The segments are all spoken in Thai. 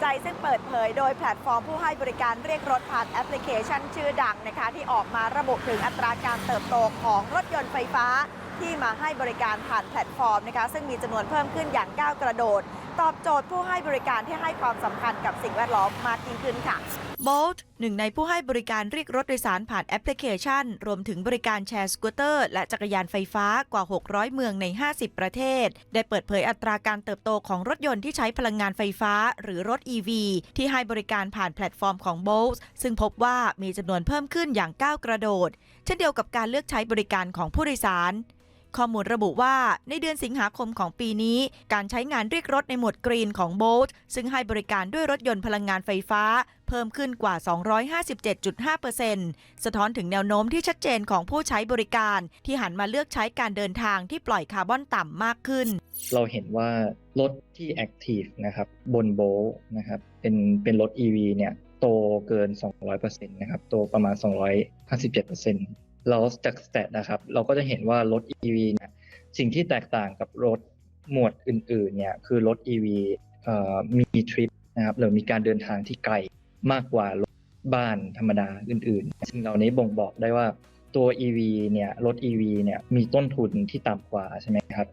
ใจซึ่งเปิดเผยโดยแพลตฟอร์มผู้ให้บริการเรียกรถผ่านแอปพลิเคชันชื่อดังนะคะ ที่ออกมาระบุถึงอัตราการเติบโตของรถยนต์ไฟฟ้า ที่มาให้บริการผ่านแพลตฟอร์มนะคะซึ่งมีจำนวนเพิ่มขึ้นอย่างก้าวกระโดด ตอบโจทย์ผู้ให้บริการที่ให้ความสำคัญกับสิ่งแวดล้อมมากยิ่งขึ้นค่ะ Bolt หนึ่งในผู้ให้บริการเรียกรถโดยสารผ่านแอปพลิเคชัน รวมถึงบริการแชร์สกูตเตอร์ และจักรยานไฟฟ้ากว่า 600 เมืองใน 50 ประเทศ ได้เปิดเผยอัตราการเติบโตของรถยนต์ที่ใช้พลังงานไฟฟ้า หรือรถ EV ที่ให้บริการผ่านแพลตฟอร์มของ Bolt ซึ่งพบว่ามีจำนวนเพิ่มขึ้นอย่างก้าวกระโดด เช่นเดียวกับการเลือกใช้บริการของผู้โดยสาร ข้อมูลระบุว่าในเดือนสิงหาคมของปีนี้ การใช้งานเรียกรถในหมวดกรีนของ Bolt ซึ่งให้บริการด้วยรถยนต์พลังงานไฟฟ้า เพิ่มขึ้นกว่า 257.5%สะท้อนถึงแนวโน้มที่ชัดเจนของผู้ใช้บริการ ที่หันมาเลือกใช้การเดินทางที่ปล่อยคาร์บอนต่ำมากขึ้น เราเห็นว่ารถที่ Active นะครับบนโบลนะครับเป็นเป็นรถ EV เนี่ยโตเกิน 200%นะครับ โตประมาณ 257% แล้วจากสแตทนะครับ เราก็จะเห็นว่ารถ EV เนี่ยสิ่งที่แตกต่างกับรถหมวดอื่นๆเนี่ยคือรถ EV เอ่อมีทริปนะครับหรือมีการเดินทางที่ไกลมากกว่ารถบ้านธรรมดาอื่นๆ ซึ่งเหล่านี้บ่งบอกได้ว่าตัว EV เนี่ยรถ EV เนี่ยมีต้นทุนที่ต่ำกว่าใช่ไหมครับ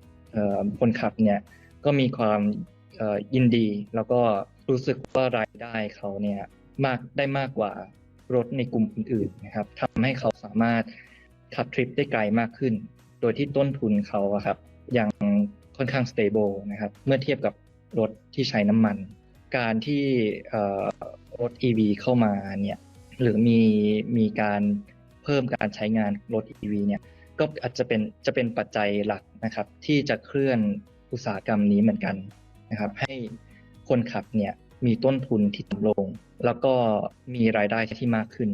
คนขับเนี่ยก็มีความยินดีแล้วก็รู้สึกว่ารายได้เขาเนี่ยมากได้มากกว่า รถในกลุ่มอื่นๆนะครับทำให้เขาสามารถขับทริปได้ไกลมากขึ้น โดยที่ต้นทุนเขาครับยังค่อนข้าง stable นะครับเมื่อเทียบกับรถที่ใช้น้ำมัน การที่เอ่อรถ EV เข้ามาเนี่ยหรือมีมีการเพิ่มการใช้งานรถ EV เนี่ยก็อาจจะเป็นจะเป็นปัจจัยหลักนะครับ ที่จะเคลื่อนอุตสาหกรรมนี้เหมือนกันนะครับ ให้คนขับเนี่ย มีต้นทุนที่ต่ำลง แล้วก็มีรายได้ที่มากขึ้น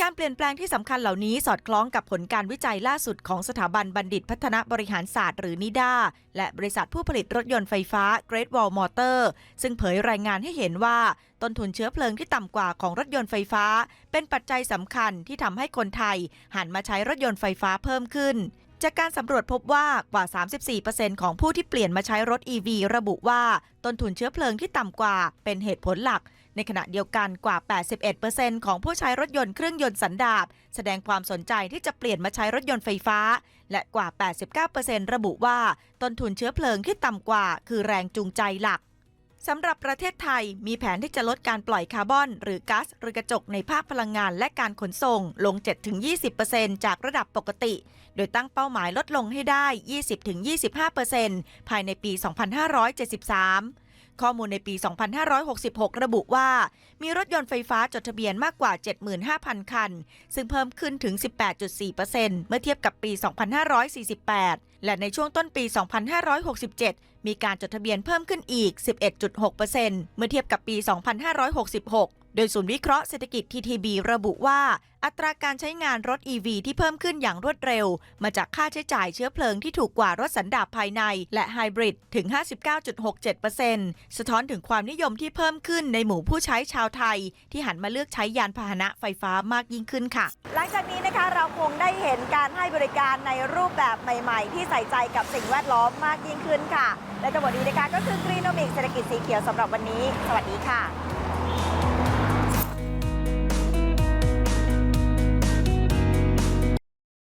การเปลี่ยนแปลงที่สำคัญเหล่านี้สอดคล้องกับผลการวิจัยล่าสุดของสถาบันบัณฑิตพัฒนาบริหารศาสตร์หรือนิด้าและบริษัทผู้ผลิตรถยนต์ไฟฟ้า Great Wall Motor ซึ่งเผยรายงานให้เห็นว่าต้นทุนเชื้อเพลิงที่ต่ำกว่าของรถยนต์ไฟฟ้า เป็นปัจจัยสำคัญที่ทำให้คนไทยหันมาใช้รถยนต์ไฟฟ้าเพิ่มขึ้น จากการสำรวจพบว่ากว่า 34%ของผู้ที่เปลี่ยนมาใช้รถ EV ระบุว่าต้นทุนเชื้อเพลิงที่ต่ำกว่าเป็นเหตุผลหลัก ในขณะเดียวกันกว่า 81%ของผู้ใช้รถยนต์เครื่องยนต์สันดาปแสดงความสนใจที่จะเปลี่ยนมาใช้รถยนต์ไฟฟ้า และกว่า 89%ระบุว่าต้นทุนเชื้อเพลิงที่ต่ำกว่า คือแรงจูงใจหลัก สำหรับประเทศไทยมีแผนที่จะลดการปล่อยคาร์บอน หรือก๊าซเรือนกระจกในภาคพลังงานและการขนส่งลง 7-20%จากระดับปกติ โดยตั้งเป้าหมายลดลงให้ได้ 20-25%ภายในปี 2573 ข้อมูลในปี 2566 ระบุว่า มีรถยนต์ไฟฟ้าจดทะเบียนมากกว่า 75,000 คัน ซึ่งเพิ่มขึ้นถึง 18.4%เมื่อเทียบกับปี 2548 และในช่วงต้นปี 2567 มีการจดทะเบียนเพิ่มขึ้นอีก 11.6%เมื่อเทียบกับปี 2566 โดยศูนย์วิเคราะห์เศรษฐกิจ TTB ระบุว่า อัตราการใช้งานรถ EV ที่เพิ่มขึ้นอย่างรวดเร็ว มาจากค่าใช้จ่ายเชื้อเพลิงที่ถูกกว่ารถสันดาปภายใน และไฮบริดถึง 59.67%สะท้อนถึงความนิยมที่เพิ่มขึ้นในหมู่ผู้ใช้ชาวไทย ที่หันมาเลือกใช้ยานพาหนะไฟฟ้ามากยิ่งขึ้นค่ะ หลังจากนี้นะคะเราคงได้เห็นการให้บริการในรูปแบบใหม่ ๆ ที่ใส่ใจกับสิ่งแวดล้อมมากยิ่งขึ้นค่ะ และทั้งหมดนี้นะคะก็คือกรีนอมิกเศรษฐกิจสีเขียวสำหรับวันนี้ สวัสดีค่ะ